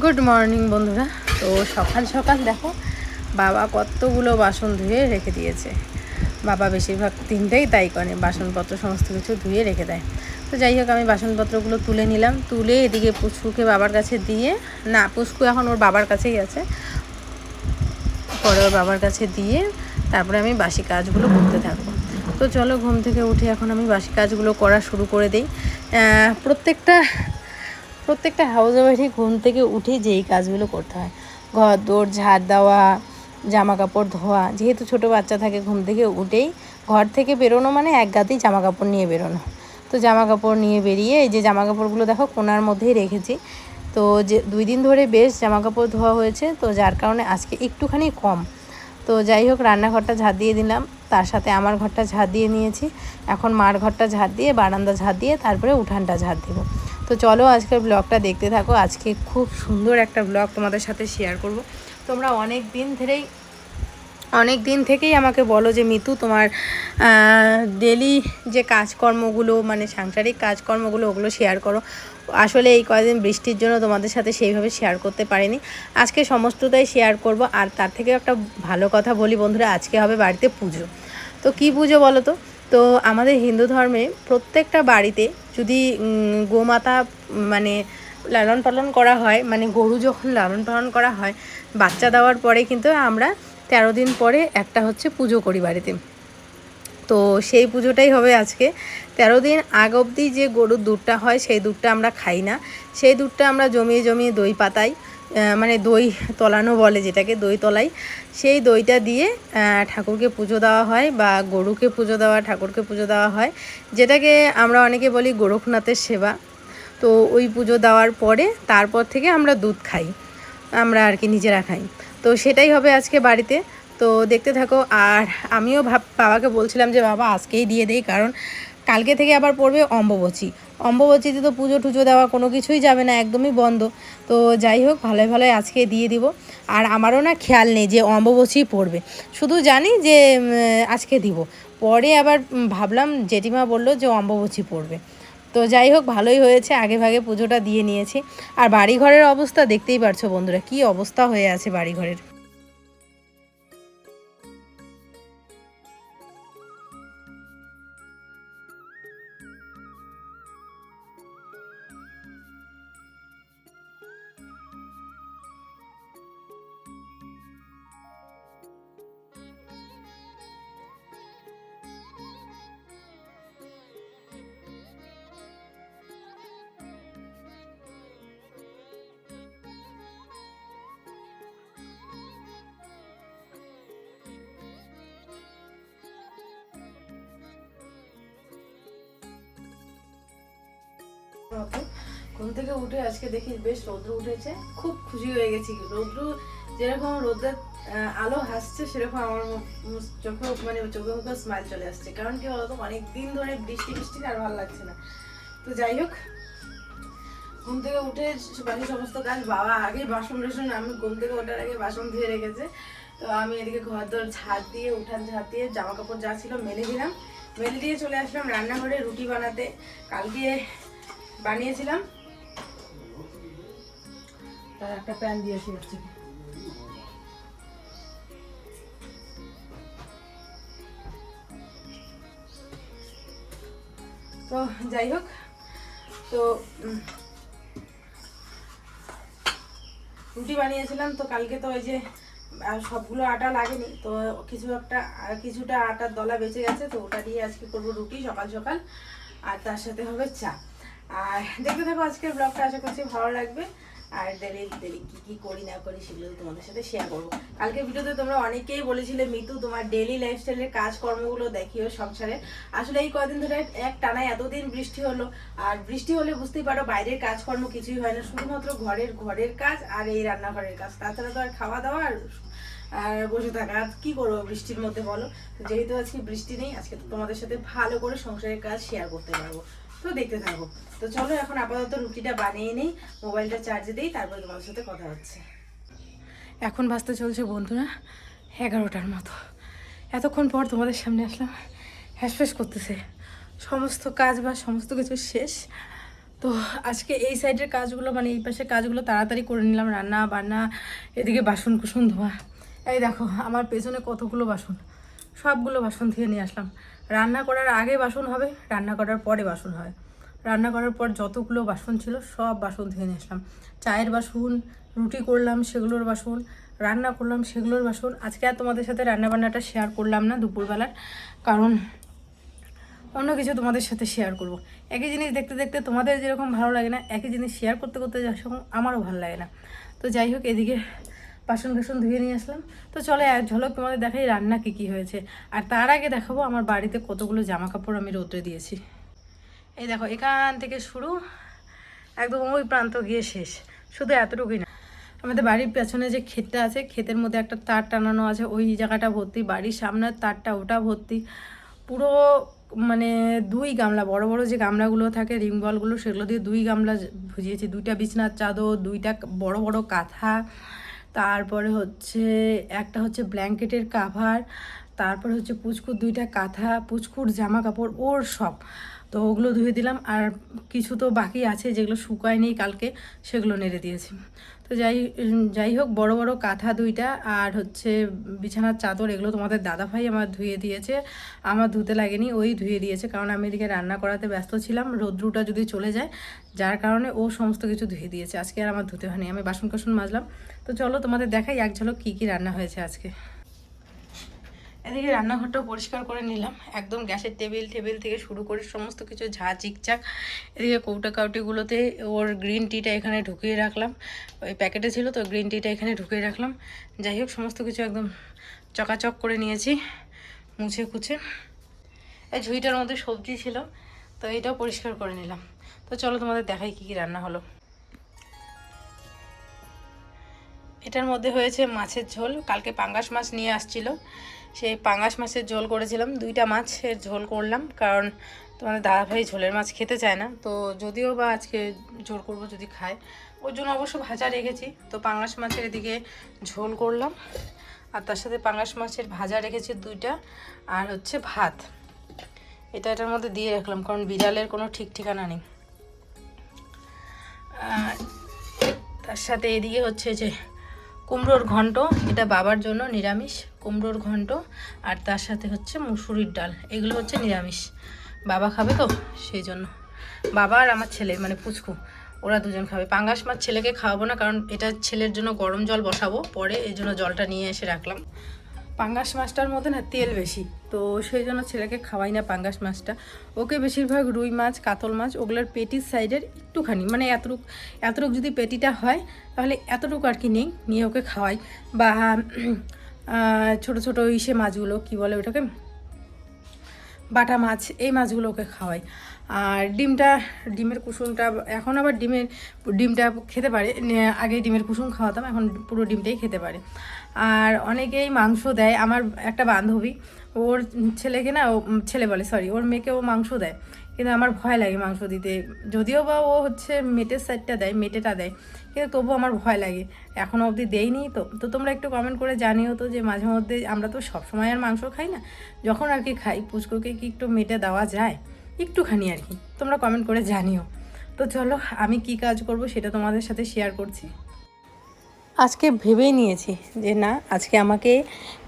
Good morning বন্ধুরা। তো সকাল সকাল দেখো, বাবা কতগুলো বাসন ধুয়ে রেখে দিয়েছে। বাবা বেশিরভাগ তিনটেই তাই করে, বাসনপত্র সমস্ত কিছু ধুয়ে রেখে দেয়। তো যাই হোক, আমি বাসনপত্রগুলো তুলে নিলাম। তুলে এদিকে পুচকুকে বাবার কাছে দিয়ে, না পুচকু এখন ওর বাবার কাছেই আছে। পরে ওর বাবার কাছে দিয়ে তারপরে আমি বাসি কাজগুলো করতে থাকব। তো চলো, ঘুম থেকে উঠে এখন আমি বাসি কাজগুলো করা শুরু করে দিই। প্রত্যেকটা প্রত্যেকটা হাউস ওয়াইফই ঘুম থেকে উঠে যেই কাজগুলো করতে হয়। ঘর দৌড় ঝাড় দেওয়া, জামা কাপড় ধোয়া, যেহেতু ছোট বাচ্চা থাকে ঘুম থেকে উঠেই ঘর থেকে বেরোনো মানে এক গাতেই জামা কাপড় নিয়ে বেরোনো। তো জামা কাপড় নিয়ে বেরিয়ে এই যে জামা কাপড়গুলো দেখো কোনার মধ্যেই রেখেছি। তো যে দুই দিন ধরে বেশ জামা কাপড় ধোয়া হয়েছে, তো যার কারণে আজকে একটুখানি কম। তো যাই হোক, রান্নাঘরটা ঝাড় দিয়ে দিলাম, তার সাথে আমার ঘরটা ঝাড় দিয়ে নিয়েছি। এখন মার ঘরটা ঝাড় দিয়ে, বারান্দা ঝাড় দিয়ে, তারপরে উঠানটা ঝাড় দেবো। তো চলো আজকের ব্লগটা দেখতে থাকো। আজকে খুব সুন্দর একটা ব্লগ তোমাদের সাথে শেয়ার করব। তোমরা অনেক দিন ধরেই, অনেক দিন থেকেই আমাকে বলো যে, মিতু, তোমার ডেলি যে কাজকর্মগুলো মানে সাংসারিক কাজকর্মগুলো, ওগুলো শেয়ার করো। আসলে এই কয়েকদিন বৃষ্টির জন্য তোমাদের সাথে সেইভাবে শেয়ার করতে পারিনি। আজকে সমস্তটাই শেয়ার করব। আর তার থেকে একটা ভালো কথা বলি বন্ধুরা, আজকে হবে বাড়িতে পুজো। তো কী পুজো বলো তো? তো আমাদের হিন্দু ধর্মে প্রত্যেকটা বাড়িতে যদি গোমাতা মানে লালন পালন করা হয় মানে গরু যখন লালন পালন করা হয়, বাচ্চা দেওয়ার পরে কিন্তু আমরা তেরো দিন পরে একটা হচ্ছে পুজো করি বাড়িতে। তো সেই পুজোটাই হবে আজকে। তেরো দিন আগ অবধি যে গরুর দুধটা হয়, সেই দুধটা আমরা খাই না। সেই দুধটা আমরা জমিয়ে জমিয়ে দই পাতাই। মানে দই তলানো বলে যেটাকে, দই তলাই। সেই দইটা দিয়ে ঠাকুরকে পুজো দেওয়া হয় বা গরুকে পুজো দেওয়া, ঠাকুরকে পুজো দেওয়া হয়। যেটাকে আমরা অনেকে বলি গোরখনাথের সেবা। তো ওই পুজো দেওয়ার পরে, তারপর থেকে আমরা দুধ খাই। আমরা আর কি নিজেরা খাই। তো সেটাই হবে আজকে বাড়িতে। তো দেখতে থাকো, আর আমিও ভাব, বাবাকে বলছিলাম যে, বাবা, আজকেই দিয়ে দেই, কারণ কালকে থেকে আবার পড়বে অম্ববচী। অম্ববচীতে তো পুজো টুজো দেওয়া কোনো কিছুই যাবে না, একদমই বন্ধ। তো যাই হোক ভালোই ভালোই আজকে দিয়ে দিব। আর আমারও না খেয়াল নেই যে অম্ববচী পড়বে। শুধু জানি যে আজকে দিব। পরে আবার ভাবলাম জেঠিমা বলল যে অম্ববচী পড়বে। তো যাই হোক, ভালোই হয়েছে, আগে ভাগে পুজোটা দিয়ে নিয়েছি। আর বাড়িঘরের অবস্থা দেখতেই পারছ বন্ধুরা, কি অবস্থা হয়ে আছে বাড়িঘরের। ঘুম থেকে উঠে আজকে দেখি বেশ রৌদ্র উঠেছে। খুব খুশি হয়ে গেছি। রৌদ্র যেরকম রোদের আলো হাসছে, সেরকম আমার চোখে মানে চোখে মুখে স্মাইল চলে আসছে। কারণ কি বলতো অনেক দিন ধরে বৃষ্টি বৃষ্টি আর ভালো লাগছে না। তো যাই হোক, ঘুম থেকে উঠে বাকি সমস্ত কাজ, বাবা আগে বাসন টাসন, আমি ঘুম থেকে ওঠার আগে বাসন ধুয়ে রেখেছে। তো আমি এদিকে ঘর দর ঝাড় দিয়ে, উঠান ঝাড় দিয়ে জামা কাপড় যা ছিল মেলে দিলাম। মেলে দিয়ে চলে আসলাম রান্নাঘরে রুটি বানাতে। কালকে বানিয়েছিলাম। তার একটা প্যান দিয়েছি হচ্ছে তো যাই হোক, তো রুটি বানিয়েছিলাম। তো কালকে তো ওই যে সবগুলো আটা লাগেনি। তো কিছু একটা কিছুটা আটার দলা বেঁচে গেছে। তো ওটা দিয়ে আজকে করব রুটি সকাল সকাল। আর তার সাথে হবে চা। আর দেখতে থাকো, আজকের ব্লগটা আশা করছি ভালো লাগবে। আর ডেলি ডেলি কী কী করি না করি সেগুলো তোমাদের সাথে শেয়ার করব। কালকে ভিডিওতে তোমরা অনেকেই বলেছিলে, মিতু, তোমার ডেলি লাইফস্টাইলের কাজকর্মগুলো দেখিও সংসারে। আসলে এই কদিন ধরে এক টানায় এতদিন বৃষ্টি হলো। আর বৃষ্টি হলে বুঝতেই পারো, বাইরের কাজকর্ম কিছুই হয় না। শুধুমাত্র ঘরের ঘরের কাজ আর এই রান্নাঘরের কাজ। তাছাড়া তো আর খাওয়া দাওয়া আর আর বসে থাকা। আর কি করব বৃষ্টির মধ্যে বলো? যেহেতু আজকে বৃষ্টি নেই, আজকে তো তোমাদের সাথে ভালো করে সংসারের কাজ শেয়ার করতে পারব। তো দেখতে থাকো। তো চলো এখন আপাতত রুটিটা বানিয়ে নিই, মোবাইলটা চার্জে দিই, তারপরে তোমাদের সাথে কথা হচ্ছে। এখন বাজতে চলছে বন্ধুরা এগারোটার মতো। এতক্ষণ পর তোমাদের সামনে আসলাম হ্যাসফ্যাস করতেছে। সমস্ত কাজ বা সমস্ত কিছু শেষ। তো আজকে এই সাইডের কাজগুলো মানে এই পাশের কাজগুলো তাড়াতাড়ি করে নিলাম, রান্না বান্না, এদিকে বাসন কুসন ধোয়া। এই দেখো, আমার পেছনে কতগুলো বাসন। সবগুলো বাসন থেকে নিয়ে আসলাম। রান্না করার আগে বাসন হবে, রান্না করার পরে বাসন হবে রান্না করার পর যতগুলো বাসন ছিল সব বাসন থেকে নিয়ে আসলাম। চায়ের বাসন, রুটি করলাম সেগুলোর বাসন, রান্না করলাম সেগুলোর বাসন। আজকে আর তোমাদের সাথে রান্না বান্নাটা শেয়ার করলাম না দুপুরবেলার, কারণ অন্য কিছু তোমাদের সাথে শেয়ার করব। একই জিনিস দেখতে দেখতে তোমাদের যেরকম ভালো লাগে না, একই জিনিস শেয়ার করতে করতে যখন আমারও ভালো লাগে না। তো যাই হোক, এদিকে বাসন টাসন ধুয়ে নিয়ে আসলাম। তো চলে এক ঝলক তোমাদের দেখাই রান্না কী কী হয়েছে। আর তার আগে দেখাবো আমার বাড়িতে কতগুলো জামা কাপড় আমি রোদ্রে দিয়েছি। এই দেখো, এখান থেকে শুরু, একদম ওই প্রান্ত গিয়ে শেষ। শুধু এতটুকুই না, আমাদের বাড়ির পেছনে যে ক্ষেতটা আছে, ক্ষেতের মধ্যে একটা তার টানানো আছে। ওই জায়গাটা ভর্তি, বাড়ির সামনের তারটা ওটা ভর্তি। পুরো মানে দুই গামলা, বড় বড় যে গামলাগুলো থাকে, রিং বলগুলো, সেগুলো দিয়ে দুই গামলা ভুজিয়েছি। দুইটা বিছনার চাদর, দুইটা বড় বড় কাঁথা তারপরে হচ্ছে একটা হচ্ছে ব্ল্যাঙ্কেটের কাভার তারপরে হচ্ছে পুচকুর দুইটা কাঁথা, পুচকুর জামা কাপড় ওর সব। তো ওগুলো ধুয়ে দিলাম আর কিছু তো বাকি আছে যেগুলো শুকায়নি কালকে, সেগুলো নেড়ে দিয়েছি। তো যাই যাই হোক, বড় বড় কাঁথা দুইটা আর হচ্ছে বিছানার চাদর এগুলো তোমাদের দাদাভাই আমার ধুয়ে দিয়েছে। আমার ধুতে লাগেনি, ওই ধুয়ে দিয়েছে কারণ আমি এদিকে রান্না করাতে ব্যস্ত ছিলাম, রৌদ্রুটা যদি চলে যায়, যার কারণে ও সমস্ত কিছু ধুয়ে দিয়েছে। আজকে আর আমার ধুতে হয়নি, আমি বাসন কাসন মাজলাম। তো চলো তোমাদের দেখাই এক ঝলক কী কী রান্না হয়েছে আজকে। এদিকে রান্নাঘরটাও পরিষ্কার করে নিলাম। একদম গ্যাসের টেবিল টেবিল থেকে শুরু করে সমস্ত কিছু ঝা, চিকচাক। এদিকে কৌটা কাউটিগুলোতে ওর গ্রিন টিটা এখানে ঢুকিয়ে রাখলাম। ওই প্যাকেটে ছিল তো গ্রিন টিটা এখানে ঢুকিয়ে রাখলাম। যাই হোক, সমস্ত কিছু একদম চকাচক করে নিয়েছি, মুছে কুছে এই ঝুঁইটার মধ্যে সবজি ছিল, তো এটাও পরিষ্কার করে নিলাম। তো চলো তোমাদের দেখাই কী কী রান্না হলো। এটার মধ্যে হয়েছে মাছের ঝোল। কালকে পাঙ্গাস মাছ নিয়ে আসছিল। সেই পাঙ্গাস মাছের ঝোল করেছিলাম, দুইটা মাছের ঝোল করলাম, কারণ তোমাদের দাদাভাই ঝোলের মাছ খেতে চায় না। তো যদিও বা আজকে জোর করব যদি খায়, ওর জন্য অবশ্য ভাজা রেখেছি। তো পাঙ্গাস মাছের এদিকে ঝোল করলাম, আর তার সাথে পাঙ্গাস মাছের ভাজা রেখেছি দুইটা, আর হচ্ছে ভাত। এটা এটার মধ্যে দিয়ে রাখলাম, কারণ বিড়ালের কোনো ঠিক ঠিকানা নেই। তার সাথে এদিকে হচ্ছে যে কুমড়োর ঘন্ট, এটা বাবার জন্য নিরামিষ কুমড়োর ঘন্ট, আর তার সাথে হচ্ছে মুসুরির ডাল, এগুলো হচ্ছে নিরামিষ। বাবা খাবে তো, সেই জন্য। বাবা আর আমার ছেলে মানে পুচকু, ওরা দুজন খাবে। পাঙ্গাস মাছ ছেলেকে খাওয়াবো না, কারণ এটা ছেলের জন্য গরম জল বসাবো, পরে এই জন্য জলটা নিয়ে এসে রাখলাম। পাঙ্গাস মাছটার মধ্যে না তেল বেশি। তো সেই জন্য ছেলেকে খাওয়াই না পাঙ্গাস মাছটা। ওকে বেশিরভাগ রুই মাছ, কাতল মাছ, ওগুলোর পেটির সাইডের একটুখানি মানে এতটুক এতটুক যদি পেটিটা হয়, তাহলে এতটুকু আর কি নেই, নিয়ে ওকে খাওয়াই। বা ছোট ছোট ইসে মাছগুলো, কি বলে ওটাকে? বাটা মাছ, এই মাছগুলো ওকে খাওয়াই। আর ডিমটা, ডিমের কুসুমটা, এখন আবার ডিমের, ডিমটা খেতে পারে। আগে ডিমের কুসুম খাওয়াতাম, এখন পুরো ডিমটাই খেতে পারে। আর অনেকেই মাংস দেয়। আমার একটা বান্ধবী, ওর ছেলেকে না, ও ছেলে বলে সরি ওর মেয়েকে ও মাংস দেয়। কিন্তু আমার ভয় লাগে মাংস দিতে। যদিও বা ও হচ্ছে মেটের সাইডটা দেয়, মেটেটা দেয়, কিন্তু তবু আমার ভয় লাগে। এখনও অবধি দেয়নি তো। তো তোমরা একটু কমেন্ট করে জানিও তো যে মাঝে মধ্যে আমরা তো সবসময় আর মাংস খাই না। যখন আর কি খাই, পুচকুকে কি একটু মেটে দেওয়া যায়? একটুখানি আর কি। তোমরা কমেন্ট করে জানিও। তো চলো, আমি কি কাজ করব সেটা তোমাদের সাথে শেয়ার করছি। আজকে ভেবেই নিয়েছি যে না, আজকে আমাকে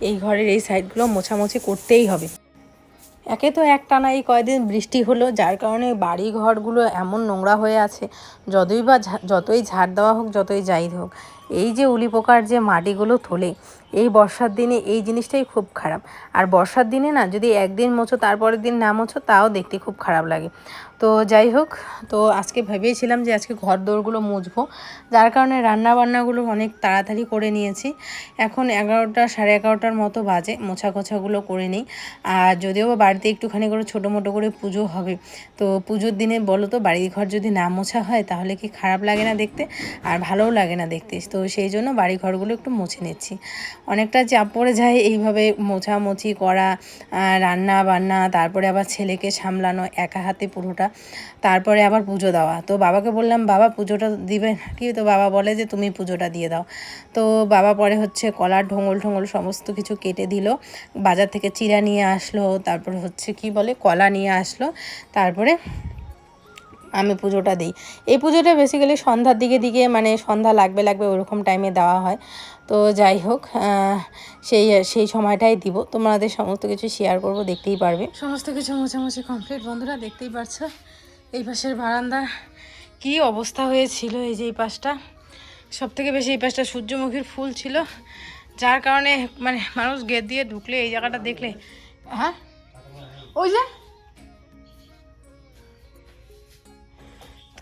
এই ঘরের এই সাইডগুলো মোছামুছি করতেই হবে। একে তো একটানা এই কয়দিন বৃষ্টি হলো, যার কারণে বাড়ি ঘরগুলো এমন নোংরা হয়ে আছে, যতই বা যতই ঝাড় দেওয়া হোক, যতই যাই হোক, এই যে উলি পোকার যে মাটিগুলো তোলে এই বর্ষার দিনে এই জিনিসটাই খুব খারাপ। আর বর্ষার দিনে না, যদি একদিন মোছো, তারপরের দিন না মোছো, তাও দেখতে খুব খারাপ লাগে। তো যাই হোক, তো আজকে ভেবেছিলাম যে আজকে ঘর দৌড়গুলো মুছবো। যার কারণে রান্না বান্নাগুলো অনেক তাড়াতাড়ি করে নিয়েছি। এখন এগারোটা সাড়ে এগারোটার মতো বাজে মোছা কোছাগুলো করে নিই। আর যদিও বাড়িতে একটুখানি করে ছোটো মোটো করে পুজো হবে, তো পুজোর দিনে বলো তো বাড়ির ঘর যদি না মোছা হয় তাহলে কি খারাপ লাগে না দেখতে? আর ভালোও লাগে না দেখতে। তো সেই জন্য বাড়ি ঘরগুলো একটু মুছে নিচ্ছি। অনেকটা চাপ পড়ে যায় এইভাবে মোছামুছি করা রান্না বান্না তারপরে আবার ছেলেকে সামলানো, একা হাতে পুরোটা। তারপরে আবার পুজো দেওয়া। তো বাবাকে বললাম, বাবা, পুজোটা দিবে কি তো বাবা বলে যে, তুমি পুজোটা দিয়ে দাও। তো বাবা পরে হচ্ছে কলার ঢোঙল ঢোঙল সমস্ত কিছু কেটে দিল। বাজার থেকে চিরা নিয়ে আসলো, তারপরে হচ্ছে কি বলে, কলা নিয়ে আসলো। তারপরে আমি পুজোটা দিই। এই পুজোটা বেসিক্যালি সন্ধ্যার দিকে দিকে মানে সন্ধ্যা লাগবে লাগবে ওরকম টাইমে দেওয়া হয়। তো যাই হোক সেই সেই সময়টাই দিব। তোমাদের সমস্ত কিছু শেয়ার করব, দেখতেই পারবে। সমস্ত কিছু মোছামুছি কমপ্লিট বন্ধুরা, দেখতেই পারছ? এই পাশের বারান্দা কি অবস্থা হয়েছিল এই যে এই পাশটা? সব থেকে বেশি এই পাশটা সূর্যমুখীর ফুল ছিল। যার কারণে মানে মানুষ গেট দিয়ে ঢুকলে, এই জায়গাটা দেখলে হ্যাঁ? ওই যে?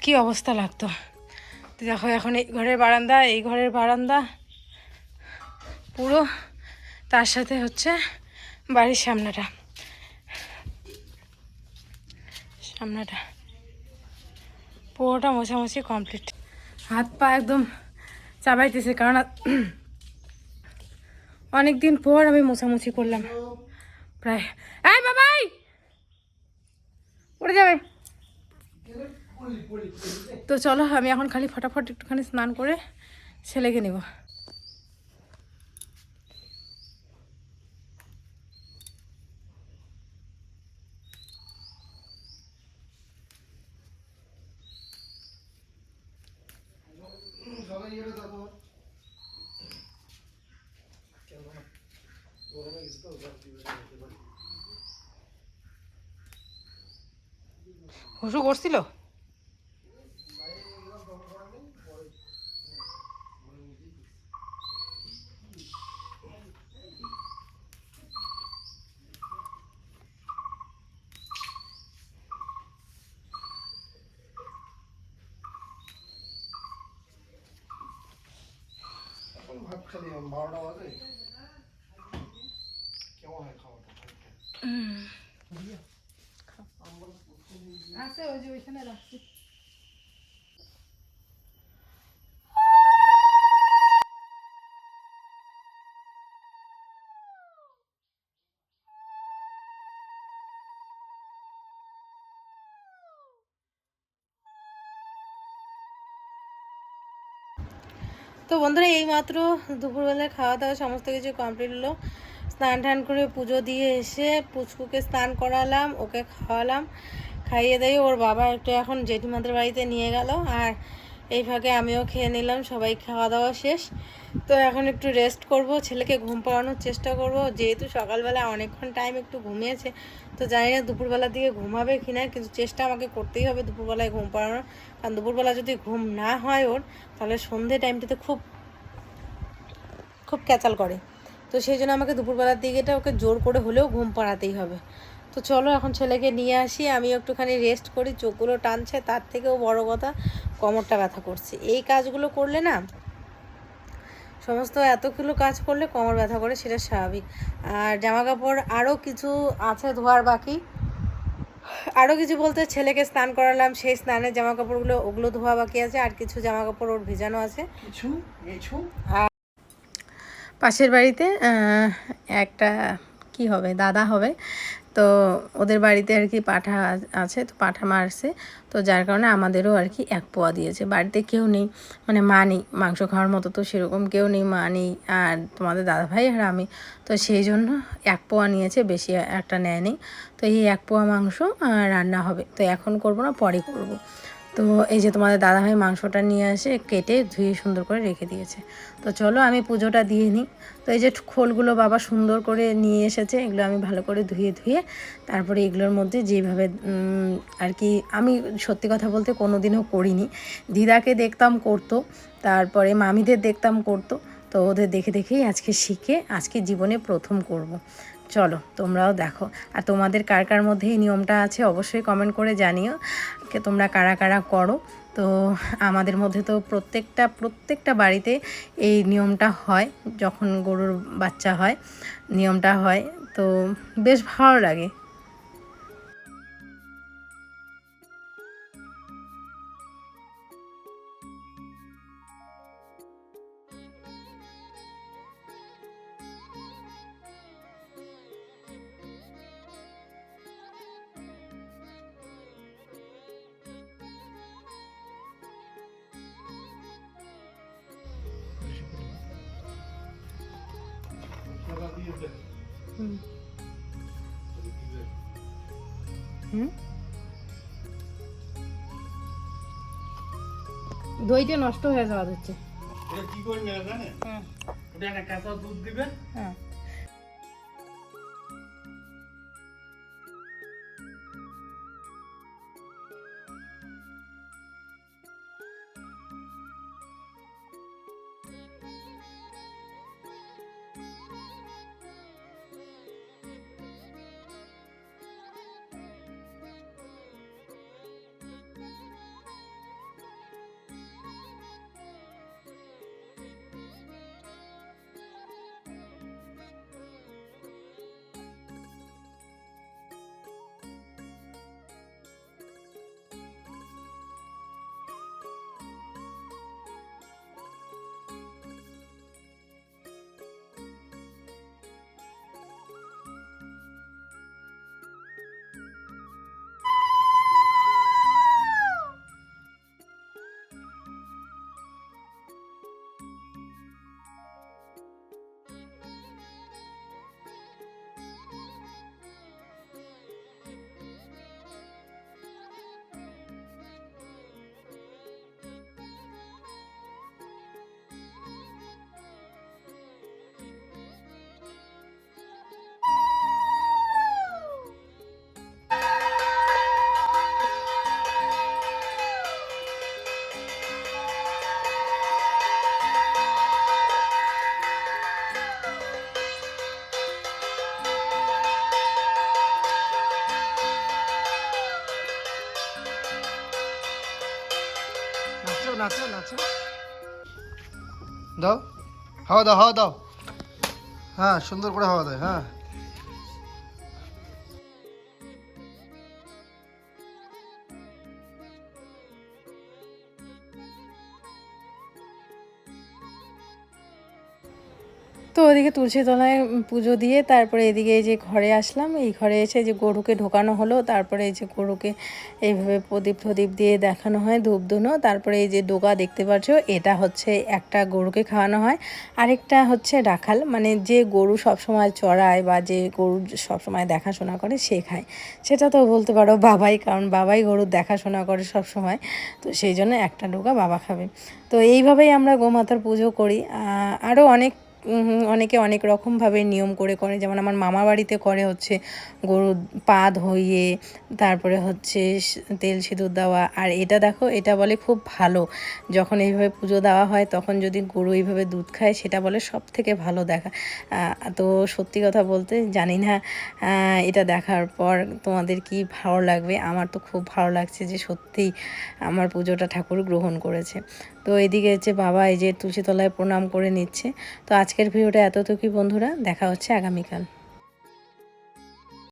কি অবস্থা লাগতো? দেখো, এখন এই ঘরের বারান্দা, এই ঘরের বারান্দা পুরো তার সাথে হচ্ছে বাড়ির সামনেটা। সামনেটা। পুরোটা মোছামুছি কমপ্লিট। হাত পা একদম চাবাইতেছে কারণ অনেক দিন পর আমি মোছামুছি করলাম। প্রায় এই বাবাই! উড়ে যাবে। তো চলো, আমি এখন খালি ফটাফট একটুখানি স্নান করে ছেলেকে নিব। হুসু করছিল এখন ভাত খালি বারোটা বাজে কেমন হয় খাওয়াটা ওই যে ওইখানে রাখছি। তো বন্ধুরা এই মাত্র দুপুরবেলায় খাওয়া দাওয়া সমস্ত কিছু কমপ্লিট হলো। স্নান টান করে পুজো দিয়ে এসে পুচকুকে স্নান করালাম, ওকে খাওয়ালাম। খাইয়ে দিয়ে ওর বাবা একটু এখন জেঠিমাদের বাড়িতে নিয়ে গেল আর এই ফাঁকে আমিও খেয়ে নিলাম, সবাই খাওয়া দাওয়া শেষ। তো এখন একটু রেস্ট করব, ছেলেকে ঘুম পাড়ানোর চেষ্টা করব, যেহেতু সকালবেলা অনেকক্ষণ টাইম একটু ঘুমিয়েছে, তো জানি না দুপুরবেলার দিকে ঘুমাবে কি না, কিন্তু চেষ্টা আমাকে করতেই হবে দুপুরবেলায় ঘুম পাড়ানোর। কারণ দুপুরবেলা যদি ঘুম না হয় ওর, তাহলে সন্ধে টাইমটাতে খুব খুব ক্যাচাল করে। তো সেই জন্য আমাকে দুপুরবেলার দিকেটা ওকে জোর করে হলেও ঘুম পাড়াতেই হবে। তো চলো এখন ছেলেকে নিয়ে আসি আমি একটুখানি রেস্ট করি চোখগুলো টানছে তার থেকেও বড় কথা কোমরটা ব্যথা করছে। এই কাজগুলো করলে না সমস্ত এতগুলো কাজ করলে কোমর ব্যথা করে সেটা স্বাভাবিক। আর জামা কাপড় আরও কিছু আছে ধোয়ার বাকি। আরও কিছু বলতে ছেলেকে স্নান করালাম সেই স্নানের জামা কাপড়গুলো ওগুলো ধোয়া বাকি আছে আর কিছু জামা কাপড় ওর ভিজানো আছে। কিছু? পাশের বাড়িতে একটা কি হবে দাদা হবে। তো ওদের বাড়িতে আর কি পাঠা আছে, তো পাঠা মারছে। তো যার কারণে আমাদেরও আর কি এক পোয়া দিয়েছে। বাড়িতে কেউ নেই মানে মা নেই, মাংস খাওয়ার মতো তো সেরকম কেউ নেই, মা নেই আর তোমাদের দাদা ভাই আর আমি। তো সেই জন্য এক পোয়া নিয়েছে, বেশি একটা নেয়নি। তো এই এক পোয়া মাংস রান্না হবে। তো এখন করব না, পরে করব। তো এই যে তোমাদের দাদাভাই মাংসটা নিয়ে এসে কেটে ধুয়ে সুন্দর করে রেখে দিয়েছে। তো চলো আমি পুজোটা দিয়ে নিই। তো এই যে খোলগুলো বাবা সুন্দর করে নিয়ে এসেছে, এগুলো আমি ভালো করে ধুয়ে ধুয়ে তারপরে এগুলোর মধ্যে যেভাবে আর কি আমি সত্যি কথা বলতে কোনো দিনও করিনি। দিদাকে দেখতাম করতো, তারপরে মামিদের দেখতাম করতো, তো ওদের দেখে দেখেই আজকে শিখে আজকে জীবনে প্রথম করব। চলো, তোমরাও দেখো। আর তোমাদের কার কার মধ্যে এই নিয়মটা আছে অবশ্যই কমেন্ট করে জানিও। তোমরা কারা কারা করো। তো আমাদের মধ্যে তো প্রত্যেকটা প্রত্যেকটা বাড়িতে এই নিয়মটা হয়, যখন গরুর বাচ্চা হয়, নিয়মটা হয়। তো বেশ ভালো লাগে। হুম? দইটা নষ্ট হয়ে যাওয়া যাচ্ছে। কি করবে হ্যাঁ। ওটা একটা কাঁচা দুধ দিবেন হ্যাঁ। দাও হাওয়া দাও হাওয়া দাও। হ্যাঁ সুন্দর করে হাওয়া দেয় হ্যাঁ। তো ওদিকে তুলসী তলায় পুজো দিয়ে তারপরে এদিকে এই যে ঘরে আসলাম, এই ঘরে এসে যে গরুকে ঢোকানো হলো, তারপরে এই যে গরুকে এইভাবে প্রদীপ প্রদীপ দিয়ে দেখানো হয় ধূপ ধুনো, তারপরে এই যে ডোকা দেখতে পাচ্ছ, এটা হচ্ছে একটা গরুকে খাওয়ানো হয়। আরেকটা হচ্ছে রাখাল মানে যে গরু সবসময় চড়ায় বা যে গরু সবসময় দেখাশোনা করে সে খায়। সেটা তো বলতে পারো বাবাই, কারণ বাবাই গরুর দেখাশোনা করে সব সময় তো সেই জন্য একটা ডোকা বাবা খাবে। তো এইভাবেই আমরা গোমাতার পুজো করি। আরও অনেক অনেকে অনেক রকমভাবে নিয়ম করে করে। যেমন আমার মামা বাড়িতে করে হচ্ছে গরুর পা ধইয়ে তারপরে হচ্ছে তেল সিঁদুর দেওয়া। আর এটা দেখো, এটা বলে খুব ভালো। যখন এইভাবে পুজো দেওয়া হয়, তখন যদি গরু এইভাবে দুধ খায়, সেটা বলে সব থেকে ভালো দেখা। তো সত্যি কথা বলতে জানি না এটা দেখার পর তোমাদের কি ভালো লাগবে? আমার তো খুব ভালো লাগছে যে সত্যিই আমার পুজোটা ঠাকুর গ্রহণ করেছে। তো এদিকে হচ্ছে বাবা এই যে তুলসীতলায় প্রণাম করে নিচ্ছে। তো আজকের ভিডিওটা এতটুকুই বন্ধুরা, দেখা হচ্ছে আগামীকাল।